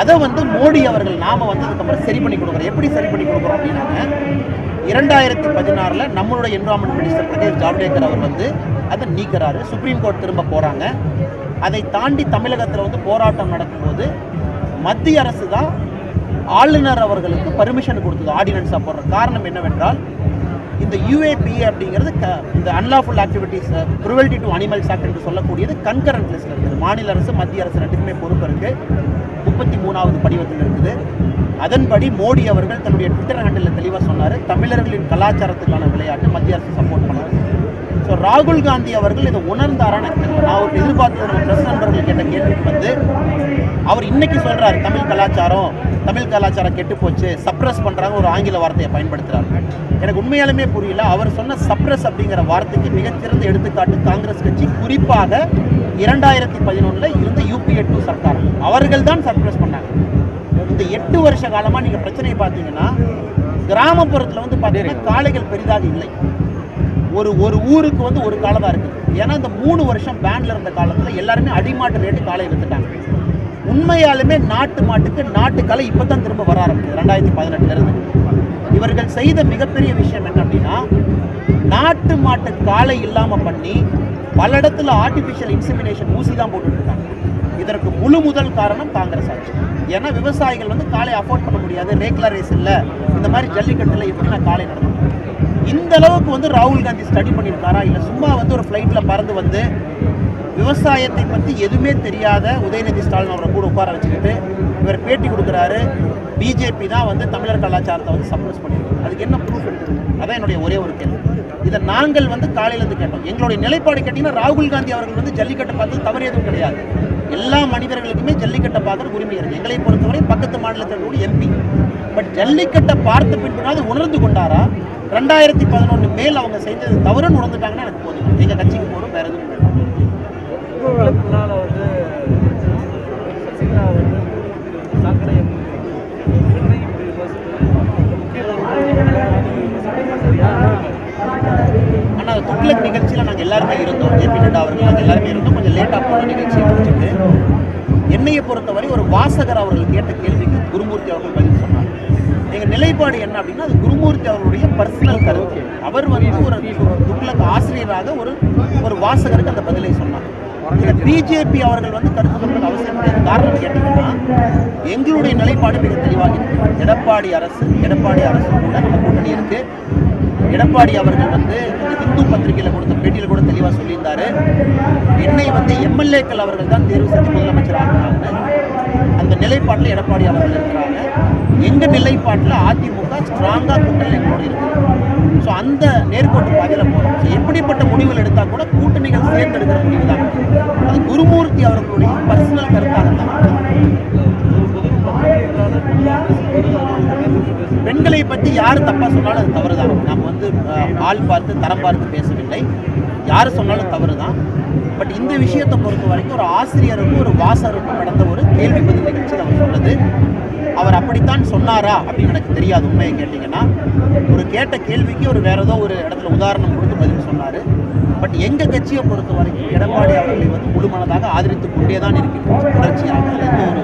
அதை வந்து மோடி அவர்கள் நாம வந்ததுக்கப்புறம் சரி பண்ணி கொடுக்குறோம். எப்படி சரி பண்ணி கொடுக்குறோம் அப்படின்னாங்க இரண்டாயிரத்தி பதினாறில் நம்மளுடைய என்வரான்மெண்ட் மினிஸ்டர் பிரகாஷ் ஜாவ்டேக்கர் அவர் வந்து அதை நீக்கிறாரு. சுப்ரீம் கோர்ட் திரும்ப போகிறாங்க அதை தாண்டி தமிழகத்தில் வந்து போராட்டம் நடக்கும்போது மத்திய அரசு தான் ஆளுநர் அவர்களுக்கு பர்மிஷன் கொடுத்தது ஆர்டினன்ஸாக போடுற காரணம் என்னவென்றால் இந்த யூஏபி அப்படிங்கிறது க இந்த unlawful activities cruelty to animals act என்று சொல்லக்கூடியது கன்கரண்ட் லிஸ்ட்டில் இருக்குது. மாநில அரசு மத்திய அரசு ரெண்டுக்குமே பொறுப்பு இருக்குது முப்பத்தி மூணாவது படிவத்தில் இருக்குது. அதன்படி மோடி அவர்கள் தன்னுடைய ட்விட்டர் ஹேண்டில் தெளிவாக சொன்னார். தமிழர்களின் கலாச்சாரத்துக்கான விளையாட்டு மத்திய அரசு சப்போர்ட் பண்ணார். ஸோ ராகுல் காந்தி அவர்கள் இதை உணர்ந்தாரான்னு நான் ஒரு எதிர்பார்த்து பிரஸ் நண்பர்கள் கேட்ட கேள்விக்கு வந்து அவர் இன்னைக்கு சொல்றாரு தமிழ் கலாச்சாரம் தமிழ் கலாச்சாரம் கெட்டு போச்சு சப்ரஸ் பண்றாங்க ஒரு ஆங்கில வார்த்தையை பயன்படுத்துறாரு. எனக்கு உண்மையாலுமே புரியல அவர் சொன்ன சப்ரஸ் அப்படிங்கிற வார்த்தைக்கு மிகச்சிறந்த எடுத்துக்காட்டு காங்கிரஸ் கட்சி குறிப்பாக இரண்டாயிரத்தி பதினொன்னுல இருந்த யூபிஏ டூ சர்க்கார். அவர்கள் தான் சப்ரஸ் பண்ணாங்க. இந்த எட்டு வருஷ காலமா நீங்க பிரச்சனையை பார்த்தீங்கன்னா கிராமப்புறத்துல வந்து பார்த்தீங்கன்னா காளைகள் பெரிதாக இல்லை. ஒரு ஒரு ஊருக்கு வந்து ஒரு காலை தான் இருக்குது. ஏன்னா இந்த மூணு வருஷம் பேன்ல இருந்த காலத்தில் எல்லாருமே அடிமாட்டு ரேட்டு காலை வித்துட்டாங்க. உண்மையாலுமே நாட்டு மாட்டுக்கு நாட்டு கலை இப்போ தான் திரும்ப வர ஆரம்பிக்குது. ரெண்டாயிரத்தி பதினெட்டுலேருந்து இவர்கள் செய்த மிகப்பெரிய விஷயம் என்ன அப்படின்னா நாட்டு மாட்டு காலை இல்லாமல் பண்ணி பல இடத்துல ஆர்டிஃபிஷியல் இன்சிமினேஷன் ஊசி தான் போட்டுட்ருக்காங்க. இதற்கு முழு முதல் காரணம் காங்கிரஸ் ஆட்சி. ஏன்னா விவசாயிகள் வந்து காலை அஃபோர்ட் பண்ண முடியாது ரேக்லா ரேஸ் இல்லை இந்த மாதிரி ஜல்லிக்கட்டில் எப்படி நான் காலை நடந்தேன் இந்த அளவுக்கு வந்து ராகுல் காந்தி ஸ்டடி பண்ணியிருக்காரா? இல்லை சும்மா வந்து ஒரு ஃப்ளைட்டில் பறந்து வந்து விவசாயத்தை பற்றி எதுவுமே தெரியாத உதயநிதி ஸ்டாலின் அவரை கூட உட்கார வச்சுக்கிட்டு இவர் பேட்டி கொடுக்குறாரு. பிஜேபி தான் வந்து தமிழர் கலாச்சாரத்தை வந்து சப்ரஸ் பண்ணியிருக்கு. அதுக்கு என்ன ப்ரூஃப் இருக்குது அதான் என்னுடைய ஒரே ஒரு கேள்வி. இதை நாங்கள் வந்து காலையிலேருந்து கேட்டோம். எங்களுடைய நிலைப்பாடு கேட்டிங்கன்னா ராகுல் காந்தி அவர்கள் வந்து ஜல்லிக்கட்டை பார்த்து தவறு எதுவும் கிடையாது. எல்லா மனிதர்களுக்குமே ஜல்லிக்கட்டை பார்க்குற உரிமை இருக்குது எங்களை பொறுத்தவரை பக்கத்து மாநிலத்தில் கூட எம்பி பட் ஜல்லிக்கட்டை பார்த்து பின்புனாவது உணர்ந்து கொண்டாரா? ரெண்டாயிரத்தி பதினொன்று மேல் அவங்க செஞ்சது தவறுன்னு உணர்ந்துட்டாங்கன்னா எனக்கு போதும். எங்கள் கட்சிக்கு துக்ளக் நிகழ்ச்சியில் நாங்கள் எல்லாருமே இருந்தோம். ஜேபி நட்டா அவர்கள் நாங்கள் எல்லாருமே இருந்தோம். கொஞ்சம் லேட்டாக போன நிகழ்ச்சியை முடிச்சுட்டு என்னையை பொறுத்தவரை ஒரு வாசகர் அவர்கள் கேட்ட கேள்விக்கு குருமூர்த்தி அவர்கள் பதில் சொன்னார். எங்கள் நிலைப்பாடு என்ன அப்படின்னா அது குருமூர்த்தி அவர்களுடைய பர்சனல் கருத்து. அவர் வந்து ஒரு துக்ளக் ஆசிரியராக ஒரு ஒரு வாசகருக்கு அந்த பதிலை சொன்னார். பிஜேபி அவர்கள் வந்து கருத்து சொல்றது அவசியம் காரணம் கேட்டீங்கன்னா எங்களுடைய நிலைப்பாடு மிக தெளிவாக இருக்கு. எடப்பாடி அரசு எடப்பாடி அரசு கூட நம்ம கூட்டணி இருக்கு. எடப்பாடி அவர்கள் வந்து இந்த இந்து பத்திரிகையில் கொடுத்த பேட்டியில் கூட தெளிவாக சொல்லியிருந்தாரு. என்னை வந்து எம்எல்ஏக்கள் அவர்கள் தான் தேர்வு செஞ்சு முதலமைச்சர் ஆகிறாங்கன்னு அந்த நிலைப்பாட்டில் எடப்பாடி அவர்கள் இருக்கிறாங்க. எங்க நிலைப்பாட்டில் அதிமுக ஸ்ட்ராங்காக கூட்டணி எங்களோட இருக்குது ஸோ அந்த நேர்கோட்டு பாதையில் போகிறோம் ஸோ எப்படிப்பட்ட முடிவுகள் எடுத்தால் கூட கூட்டணிகள் தேர்ந்தெடுக்கிற முடிவு தான் அது குருமூர்த்தி அவர்களுடைய பர்சனல் கருத்தாக தான். பெண்களை பற்றி யார் தப்பாக சொன்னாலும் அது தவறு தான் நம்ம வந்து அஹ், ஆள் பார்த்து தரம் பார்த்து பேசவில்லை. யார் சொன்னாலும் தவறு தான் பட் இந்த விஷயத்தை பொறுத்த வரைக்கும் ஒரு ஆசிரியருக்கும் ஒரு வாசகருக்கும் நடந்த ஒரு கேள்வி பதில் நிகழ்ச்சியில் அவர் சொன்னது. அவர் அப்படித்தான் சொன்னாரா அப்படின்னு எனக்கு தெரியாது. உண்மையை கேட்டிங்கன்னா ஒரு கேட்ட கேள்விக்கு ஒரு வேற ஏதோ ஒரு இடத்துல உதாரணம் கொடுத்து பதில் சொன்னார். பட் எங்கள் கட்சியை பொறுத்த வரைக்கும் எடப்பாடி அவர்களை வந்து முழுமனதாக ஆதரித்து கொண்டே தான் இருக்கிறோம் தொடர்ச்சியாக எந்த ஒரு